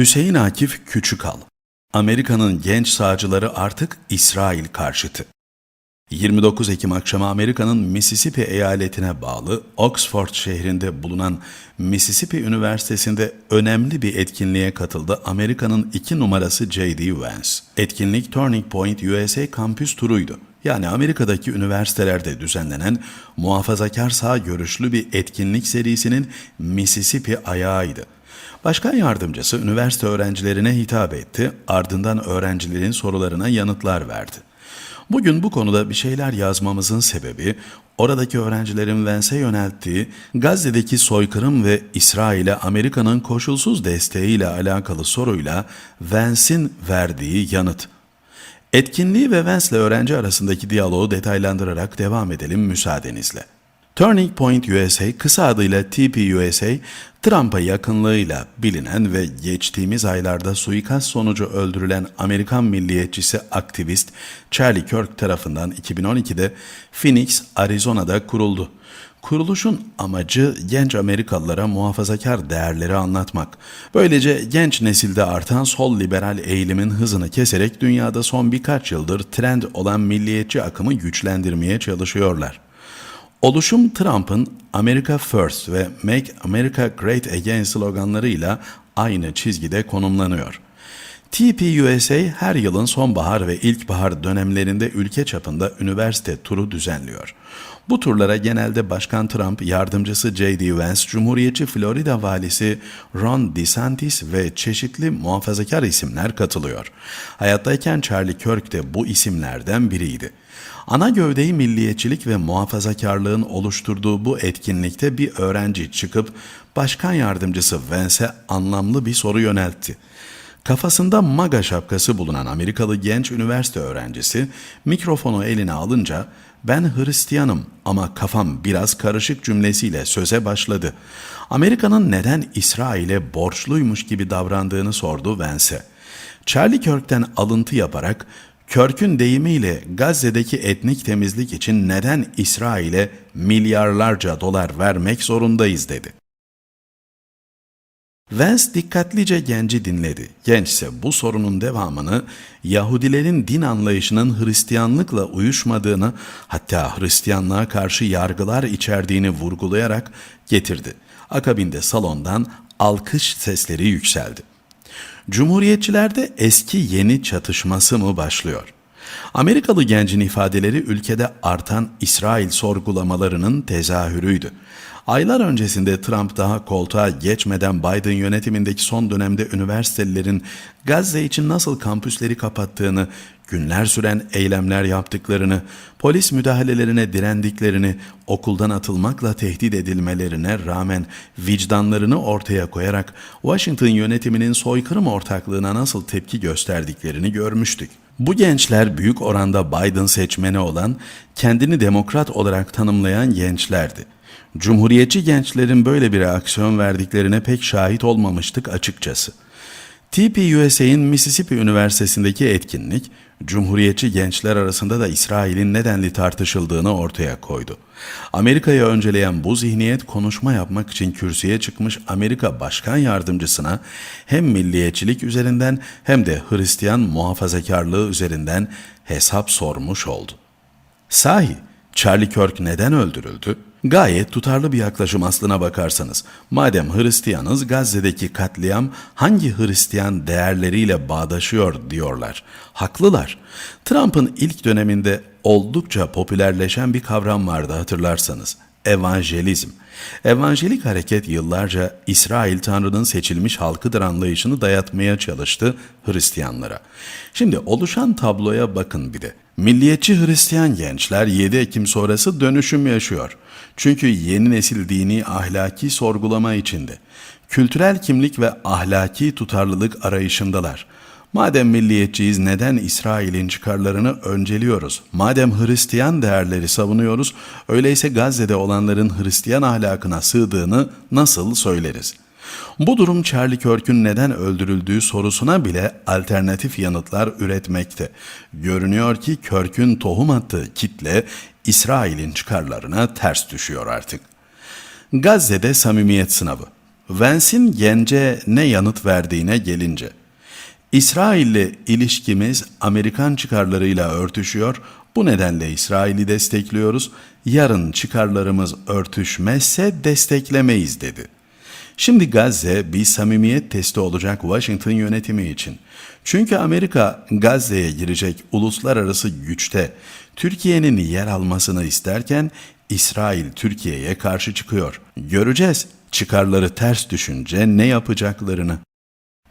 Hüseyin Akif Küçükal Amerika'nın genç sağcıları artık İsrail karşıtı. 29 Ekim akşamı Amerika'nın Mississippi eyaletine bağlı Oxford şehrinde bulunan Mississippi Üniversitesi'nde önemli bir etkinliğe katıldı Amerika'nın iki numarası J.D. Vance. Etkinlik Turning Point USA kampüs turuydu. Yani Amerika'daki üniversitelerde düzenlenen muhafazakar sağ görüşlü bir etkinlik serisinin Mississippi ayağıydı. Başkan yardımcısı üniversite öğrencilerine hitap etti, ardından öğrencilerin sorularına yanıtlar verdi. Bugün bu konuda bir şeyler yazmamızın sebebi, oradaki öğrencilerin Vance'e yönelttiği Gazze'deki soykırım ve İsrail'e Amerika'nın koşulsuz desteğiyle alakalı soruyla Vance'in verdiği yanıt. Etkinliği ve Vance'le öğrenci arasındaki diyaloğu detaylandırarak devam edelim müsaadenizle. Turning Point USA, kısa adıyla TPUSA, Trump'a yakınlığıyla bilinen ve geçtiğimiz aylarda suikast sonucu öldürülen Amerikan milliyetçisi aktivist Charlie Kirk tarafından 2012'de Phoenix, Arizona'da kuruldu. Kuruluşun amacı genç Amerikalılara muhafazakar değerleri anlatmak. Böylece genç nesilde artan sol liberal eğilimin hızını keserek dünyada son birkaç yıldır trend olan milliyetçi akımı güçlendirmeye çalışıyorlar. Oluşum Trump'ın America First ve Make America Great Again sloganlarıyla aynı çizgide konumlanıyor. TPUSA her yılın sonbahar ve ilkbahar dönemlerinde ülke çapında üniversite turu düzenliyor. Bu turlara genelde Başkan Trump, yardımcısı J.D. Vance, Cumhuriyetçi Florida valisi Ron DeSantis ve çeşitli muhafazakar isimler katılıyor. Hayattayken Charlie Kirk de bu isimlerden biriydi. Ana gövdeyi milliyetçilik ve muhafazakarlığın oluşturduğu bu etkinlikte bir öğrenci çıkıp başkan yardımcısı Vance'e anlamlı bir soru yöneltti. Kafasında maga şapkası bulunan Amerikalı genç üniversite öğrencisi mikrofonu eline alınca ben Hristiyanım ama kafam biraz karışık cümlesiyle söze başladı. Amerika'nın neden İsrail'e borçluymuş gibi davrandığını sordu Vance. Charlie Kirk'ten alıntı yaparak Körk'ün deyimiyle Gazze'deki etnik temizlik için neden İsrail'e milyarlarca dolar vermek zorundayız dedi. Vance dikkatlice genci dinledi. Genç ise bu sorunun devamını Yahudilerin din anlayışının Hristiyanlıkla uyuşmadığını hatta Hristiyanlığa karşı yargılar içerdiğini vurgulayarak getirdi. Akabinde salondan alkış sesleri yükseldi. Cumhuriyetçilerde eski yeni çatışması mı başlıyor? Amerikalı gencin ifadeleri ülkede artan İsrail sorgulamalarının tezahürüydü. Aylar öncesinde Trump daha koltuğa geçmeden Biden yönetimindeki son dönemde üniversitelilerin Gazze için nasıl kampüsleri kapattığını, günler süren eylemler yaptıklarını, polis müdahalelerine direndiklerini, okuldan atılmakla tehdit edilmelerine rağmen vicdanlarını ortaya koyarak Washington yönetiminin soykırım ortaklığına nasıl tepki gösterdiklerini görmüştük. Bu gençler büyük oranda Biden seçmeni olan, kendini demokrat olarak tanımlayan gençlerdi. Cumhuriyetçi gençlerin böyle bir reaksiyon verdiklerine pek şahit olmamıştık açıkçası. TPUSA'in Mississippi Üniversitesi'ndeki etkinlik, Cumhuriyetçi gençler arasında da İsrail'in nedenli tartışıldığını ortaya koydu. Amerika'yı önceleyen bu zihniyet konuşma yapmak için kürsüye çıkmış Amerika Başkan Yardımcısına hem milliyetçilik üzerinden hem de Hristiyan muhafazakarlığı üzerinden hesap sormuş oldu. Sahi Charlie Kirk neden öldürüldü? Gayet tutarlı bir yaklaşım aslına bakarsanız. Madem Hristiyanız Gazze'deki katliam hangi Hristiyan değerleriyle bağdaşıyor diyorlar. Haklılar. Trump'ın ilk döneminde oldukça popülerleşen bir kavram vardı hatırlarsanız. Evangelizm. Evangelik hareket yıllarca İsrail Tanrı'nın seçilmiş halkıdır anlayışını dayatmaya çalıştı Hristiyanlara. Şimdi oluşan tabloya bakın bir de. Milliyetçi Hristiyan gençler 7 Ekim sonrası dönüşüm yaşıyor. Çünkü yeni nesil dini ahlaki sorgulama içinde. Kültürel kimlik ve ahlaki tutarlılık arayışındalar. Madem milliyetçiyiz neden İsrail'in çıkarlarını önceliyoruz? Madem Hristiyan değerleri savunuyoruz, öyleyse Gazze'de olanların Hristiyan ahlakına sığdığını nasıl söyleriz? Bu durum Charlie Kirk'ün neden öldürüldüğü sorusuna bile alternatif yanıtlar üretmekte. Görünüyor ki Kirk'ün tohum attığı kitle İsrail'in çıkarlarına ters düşüyor artık. Gazze'de samimiyet sınavı. Vance'in gence ne yanıt verdiğine gelince, İsrail'le ilişkimiz Amerikan çıkarlarıyla örtüşüyor, bu nedenle İsrail'i destekliyoruz, yarın çıkarlarımız örtüşmezse desteklemeyiz dedi. Şimdi Gazze bir samimiyet testi olacak Washington yönetimi için. Çünkü Amerika Gazze'ye girecek uluslararası güçte Türkiye'nin yer almasını isterken İsrail Türkiye'ye karşı çıkıyor. Göreceğiz çıkarları ters düşünce ne yapacaklarını.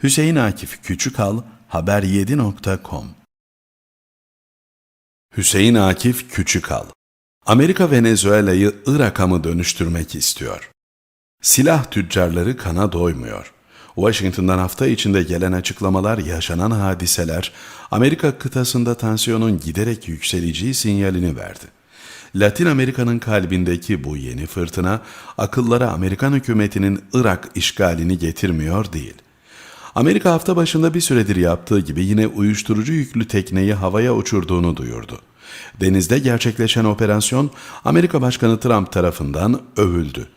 Hüseyin Akif Küçükal Haber7.com Hüseyin Akif Küçükal Amerika Venezuela'yı Irak'a mı dönüştürmek istiyor? Silah tüccarları kana doymuyor. Washington'dan hafta içinde gelen açıklamalar, yaşanan hadiseler, Amerika kıtasında tansiyonun giderek yükseleceği sinyalini verdi. Latin Amerika'nın kalbindeki bu yeni fırtına, akıllara Amerikan hükümetinin Irak işgalini getirmiyor değil. Amerika hafta başında bir süredir yaptığı gibi yine uyuşturucu yüklü tekneyi havaya uçurduğunu duyurdu. Denizde gerçekleşen operasyon Amerika Başkanı Trump tarafından övüldü.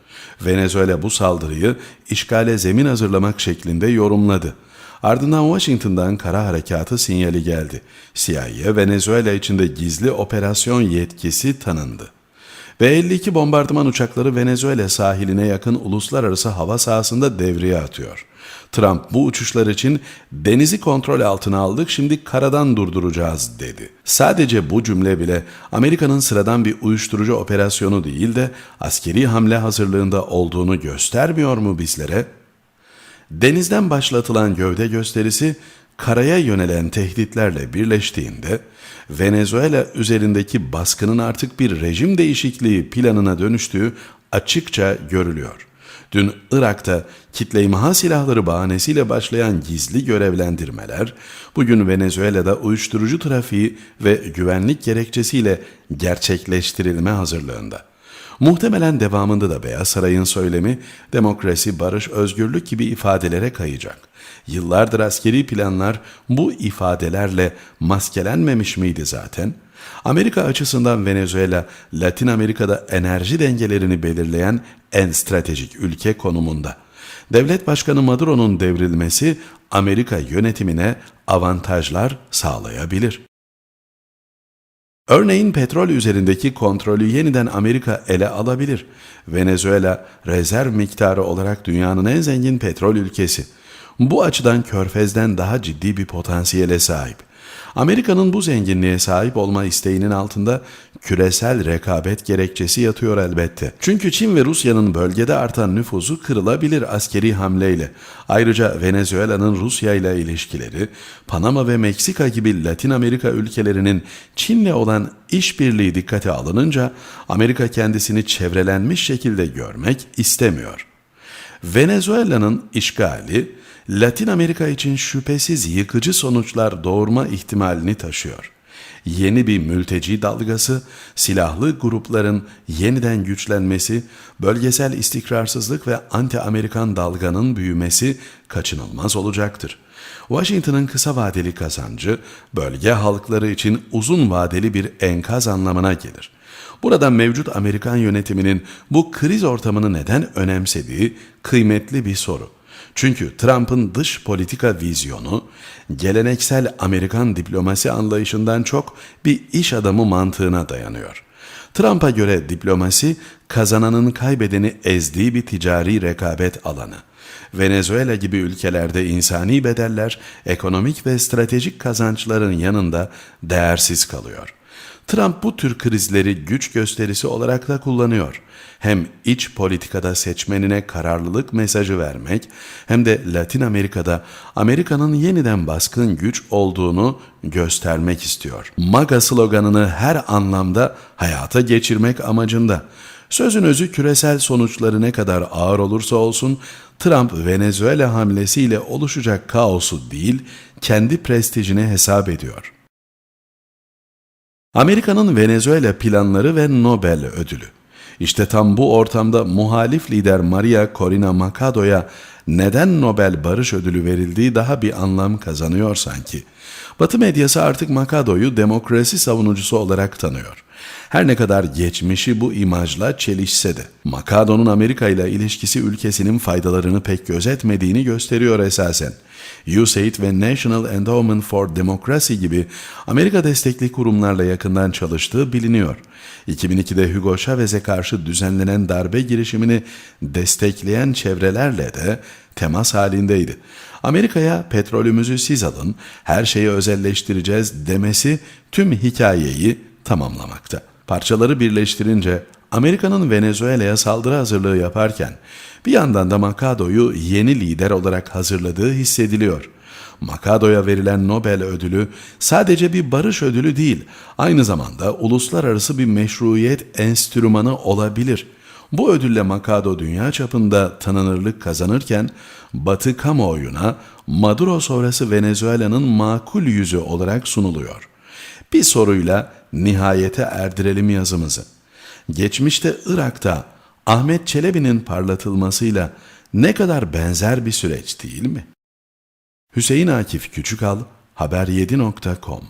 Venezuela bu saldırıyı işgale zemin hazırlamak şeklinde yorumladı. Ardından Washington'dan kara harekatı sinyali geldi. CIA Venezuela içinde gizli operasyon yetkisi tanındı. Ve 52 bombardıman uçakları Venezuela sahiline yakın uluslararası hava sahasında devreye atıyor. Trump bu uçuşlar için denizi kontrol altına aldık şimdi karadan durduracağız dedi. Sadece bu cümle bile Amerika'nın sıradan bir uyuşturucu operasyonu değil de askeri hamle hazırlığında olduğunu göstermiyor mu bizlere? Denizden başlatılan gövde gösterisi karaya yönelen tehditlerle birleştiğinde Venezuela üzerindeki baskının artık bir rejim değişikliği planına dönüştüğü açıkça görülüyor. Dün Irak'ta kitle imha silahları bahanesiyle başlayan gizli görevlendirmeler, bugün Venezuela'da uyuşturucu trafiği ve güvenlik gerekçesiyle gerçekleştirilme hazırlığında. Muhtemelen devamında da Beyaz Saray'ın söylemi demokrasi, barış, özgürlük gibi ifadelere kayacak. Yıllardır askeri planlar bu ifadelerle maskelenmemiş miydi zaten? Amerika açısından Venezuela, Latin Amerika'da enerji dengelerini belirleyen en stratejik ülke konumunda. Devlet Başkanı Maduro'nun devrilmesi Amerika yönetimine avantajlar sağlayabilir. Örneğin petrol üzerindeki kontrolü yeniden Amerika ele alabilir. Venezuela rezerv miktarı olarak dünyanın en zengin petrol ülkesi. Bu açıdan Körfez'den daha ciddi bir potansiyele sahip. Amerika'nın bu zenginliğe sahip olma isteğinin altında küresel rekabet gerekçesi yatıyor elbette. Çünkü Çin ve Rusya'nın bölgede artan nüfuzu kırılabilir askeri hamleyle. Ayrıca Venezuela'nın Rusya ile ilişkileri, Panama ve Meksika gibi Latin Amerika ülkelerinin Çin'le olan işbirliği dikkate alınınca Amerika kendisini çevrelenmiş şekilde görmek istemiyor. Venezuela'nın işgali Latin Amerika için şüphesiz yıkıcı sonuçlar doğurma ihtimalini taşıyor. Yeni bir mülteci dalgası, silahlı grupların yeniden güçlenmesi, bölgesel istikrarsızlık ve anti-Amerikan dalganın büyümesi kaçınılmaz olacaktır. Washington'ın kısa vadeli kazancı bölge halkları için uzun vadeli bir enkaz anlamına gelir. Burada mevcut Amerikan yönetiminin bu kriz ortamını neden önemsediği kıymetli bir soru. Çünkü Trump'ın dış politika vizyonu geleneksel Amerikan diplomasi anlayışından çok bir iş adamı mantığına dayanıyor. Trump'a göre diplomasi kazananın kaybedeni ezdiği bir ticari rekabet alanı. Venezuela gibi ülkelerde insani bedeller, ekonomik ve stratejik kazançların yanında değersiz kalıyor.'' Trump bu tür krizleri güç gösterisi olarak da kullanıyor. Hem iç politikada seçmenine kararlılık mesajı vermek hem de Latin Amerika'da Amerika'nın yeniden baskın güç olduğunu göstermek istiyor. MAGA sloganını her anlamda hayata geçirmek amacında. Sözün özü küresel sonuçları ne kadar ağır olursa olsun Trump Venezuela hamlesiyle oluşacak kaosu değil, kendi prestijini hesap ediyor.'' Amerika'nın Venezuela planları ve Nobel ödülü. İşte tam bu ortamda muhalif lider Maria Corina Machado'ya neden Nobel Barış Ödülü verildiği daha bir anlam kazanıyor sanki. Batı medyası artık Machado'yu demokrasi savunucusu olarak tanıyor. Her ne kadar geçmişi bu imajla çelişse de, Makado'nun Amerika ile ilişkisi ülkesinin faydalarını pek gözetmediğini gösteriyor esasen. USAID ve National Endowment for Democracy gibi Amerika destekli kurumlarla yakından çalıştığı biliniyor. 2002'de Hugo Chavez'e karşı düzenlenen darbe girişimini destekleyen çevrelerle de temas halindeydi. Amerika'ya petrolümüzü siz alın, her şeyi özelleştireceğiz demesi tüm hikayeyi tamamlamakta. Parçaları birleştirince Amerika'nın Venezuela'ya saldırı hazırlığı yaparken bir yandan da Makado'yu yeni lider olarak hazırladığı hissediliyor. Makado'ya verilen Nobel ödülü sadece bir barış ödülü değil, aynı zamanda uluslararası bir meşruiyet enstrümanı olabilir. Bu ödülle Makado dünya çapında tanınırlık kazanırken Batı kamuoyuna Maduro sonrası Venezuela'nın makul yüzü olarak sunuluyor. Bir soruyla nihayete erdirelim yazımızı. Geçmişte Irak'ta Ahmet Çelebi'nin parlatılmasıyla ne kadar benzer bir süreç değil mi? Hüseyin Akif Küçükal, Haber7.com